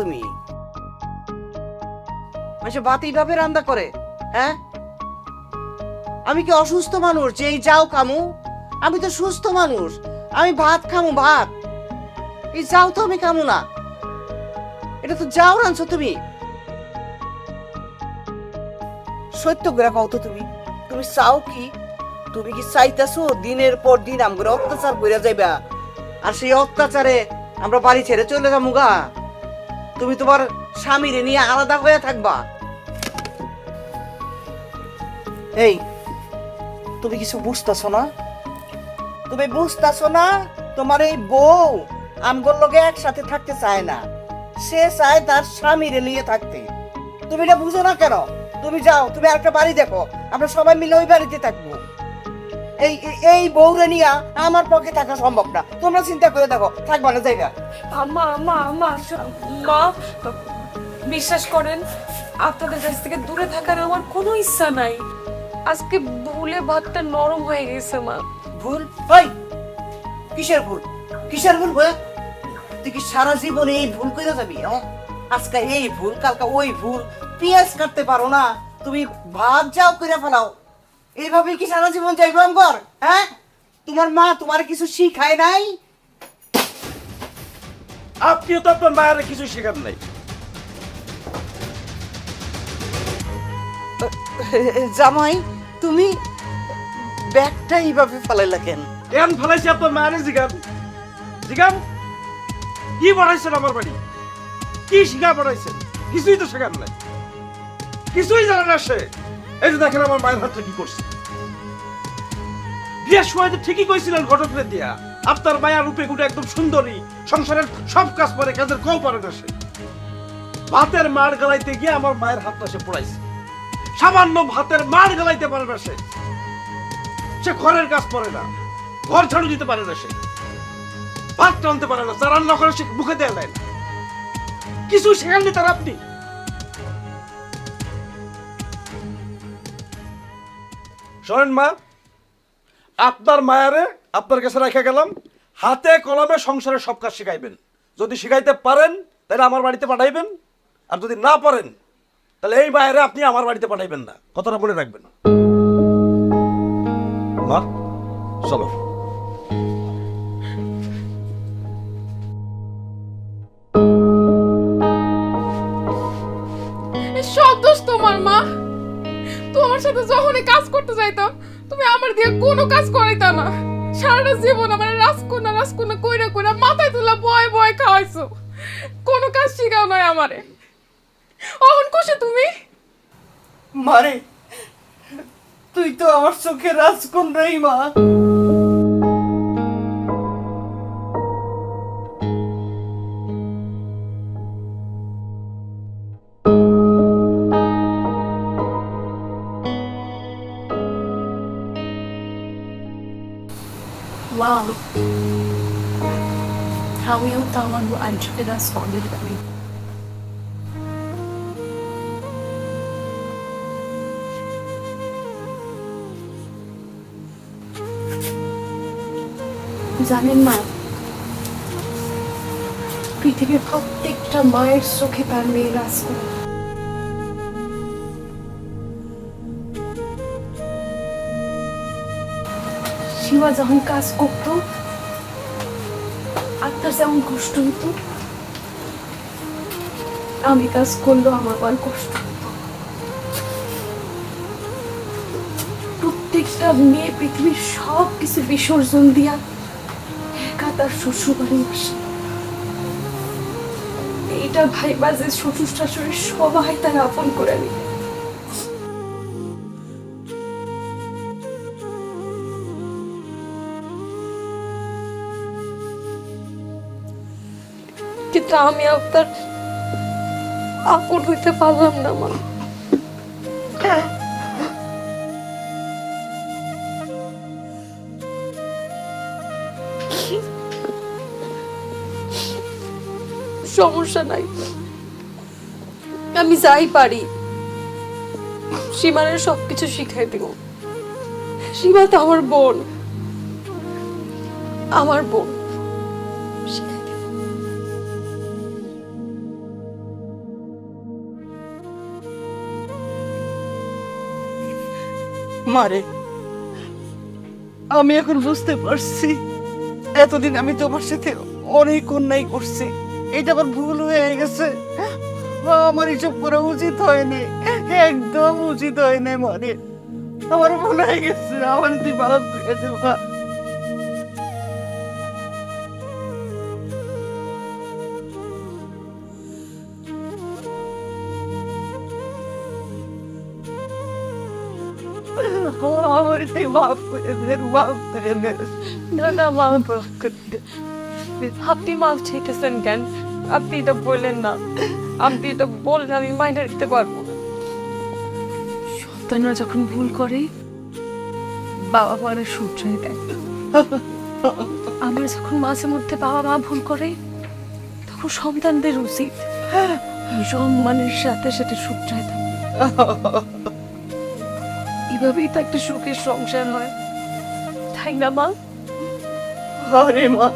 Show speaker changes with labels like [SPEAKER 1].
[SPEAKER 1] তুমি? মানুষে ভাত এইভাবে রান্না করে হ্যাঁ? আমি কি অসুস্থ মানুষ? যে যাও খামু আমি তো সুস্থ মানুষ। আমি ভাত খামু, ভাত। এই যাও তো, আমি খামু না। এটা তো যাও রাঁধছো তুমি। সত্য করে কও তো তুমি। তুমি চাও কি? তুমি কি চাইতেছো দিনের পর দিন আমরা অত্যাচার করে যাইবা? আর সেই অত্যাচারে আমরা বাড়ি ছেড়ে চলে যাব গা। তুমি তোমার স্বামীরে নিয়ে আলাদা হয়ে থাকবা। এই, তুমি কিছু বুঝতেছো না? তুমি বুঝতেছো না, তোমার এই বউ আমগোর লগে একসাথে থাকতে চায় না। সে চায় তার স্বামীরে নিয়ে থাকতে। তুমি এটা বুঝো না কেন? তুমি যাও, তুমি একটা বাড়ি দেখো। আমরা সবাই মিলে ওই বাড়িতে থাকব। এই এই- বউরে নিয়ে আমার পক্ষে থাকা সম্ভব না। তোমরা চিন্তা করে দেখো থাকবা না জায়গা
[SPEAKER 2] আম্মা আম্মা আম্মা মা বিশ্বাস করেন আপনাদের কাছ থেকে দূরে থাকার আমার কোনো ইচ্ছা নাই। আজকে ভুলে ভাতটা নরম হয়ে গেছে মা।
[SPEAKER 1] ভুল? ভাই কিসের ভুল? কিসের ভুল ভাই তুই কি সারা জীবনে এই ভুল করে যাবি? আজকে এই ভুল কালকে ওই ভুল পেঁয়াজ কাটতে পারো না। তুমি ভাত যাও করে ফেলাও। এইভাবে কি সারা জীবন যাইব আমগর হ্যাঁ? তোমার মা তোমার কিছু শিখায় নাই?
[SPEAKER 3] আপনিও তো আপনার মায়ের কিছু শেখার নাই।
[SPEAKER 1] জামাই তুমি ব্যাগটা এইভাবে ফেলাইলা কেন?
[SPEAKER 3] এন ফেলাইছে আপনার মায়ের জিগান? জিগান? কি পড়াইছেন আমার বাড়ি? কি শিখা পড়াইছেন? কিছুই তো শেখার নাই। কিছুই জানে না সে। এই যে দেখেন আমার মায়ের হাতটা কি করছে। বিয়ের সময় ঠিকই কইছিলেন ঘটকরে দিয়া। আপনার মায়া রূপে গুটে একদম সুন্দরী। সংসারের সব কাজ করে কাজের কও পারে না সে ভাতের মার গলাইতে গিয়ে আমার মায়ের হাতটা সে পড়াইছে। সামান্য ভাতের মার গলাইতে পারে না সে সে ঘরের কাজ করে না। ঘর ঝাড়ু দিতে পারে না সে ভাত টানতে পারে না। তার রান্না করে সে মুখে দেয় না। কিছু শেখাননি তার আপনি? শোনেন মা, আপনার মায়ারে আপনার কাছে রেখে গেলাম, হাতে কলমে সংসারের সব কাজ শিখাইবেন। যদি শিখাইতে পারেন, তাহলে আমার বাড়িতে পাঠাইবেন, আর যদি না পারেন, তাহলে এই মায়েরে আপনি আমার বাড়িতে পাঠাইবেন না। কথাটা মনে রাখবেন। মা, চলো।
[SPEAKER 2] তোমার, মা। তোমার সাথে যখনই কাজ করতে যাইতাম, তুমি আমার দিয়ে কোনো কাজ করাইতা না। সারাটা জীবন আমার রাজকন্যা রাজকন্যা কইরা কইরা মাথায় তুলা বয় বয় খাওয়াইছো। কোনো কাজ শিখাও নয় আমারে। অহন কোষে তুমি?
[SPEAKER 1] মারে, তুই তো আমার চোখে রাজকন্যাই মা।
[SPEAKER 4] Wow. How yung tawag mo Angela solid kami. জানেন মা পৃথিবীর প্রত্যেকটা মায়ের তার মেয়ে রাজ শিবা যখন কাজ করতো, আত্মার যেমন কষ্ট হতো আমি কাজ করলেও আমার বল কষ্ট প্রত্যেকটা মেয়ে পৃথিবীর সব কিছু বিসর্জন দিয়া একা তার শ্বশুর বাড়ি আসে। এইটা ভাইবা যে শ্বশুর শাশুড়ি সবাই তার আপন করে নিবে।
[SPEAKER 2] কিন্তু আমি আপনার আপন হইতে পারলাম না, মা। সমস্যা নাই। আমি যাই পারি। সীমানের সবকিছু শিখাই দিব। সীমা তো আমার বোন। আমার বোন। শিখাই
[SPEAKER 1] মারে। আমি এখন বুঝতে পারছি, এতদিন আমি তোমার সাথে অনেক অন্যায় করছি। এটা আমার ভুল হয়ে গেছে। আমার এসব করা উচিত হয়নি। একদম উচিত হয়নি মানে আমার ভুল হয়ে গেছে। আমার তুই ভালো করে দে মা আমার তুই মাফ করে দে মাফ করে দে
[SPEAKER 4] না না মাফ করতে আপনি মাফ চাইতেছেন কেন আপনি এটা বললেন না আপনি এটা বললে আমি মাইনে রাখতে পারব সন্তানরা যখন ভুল করে বাবা মারা শুধরাই দেয় আমরা যখন মাঝে মধ্যে বাবা মা ভুল করে তখন সন্তানদের উচিত সম্মানের সাথে সাথে শুধরাই দেয় এভাবেই তো একটা সুখের সংসার হয়। তাই না মা?
[SPEAKER 1] আরে মা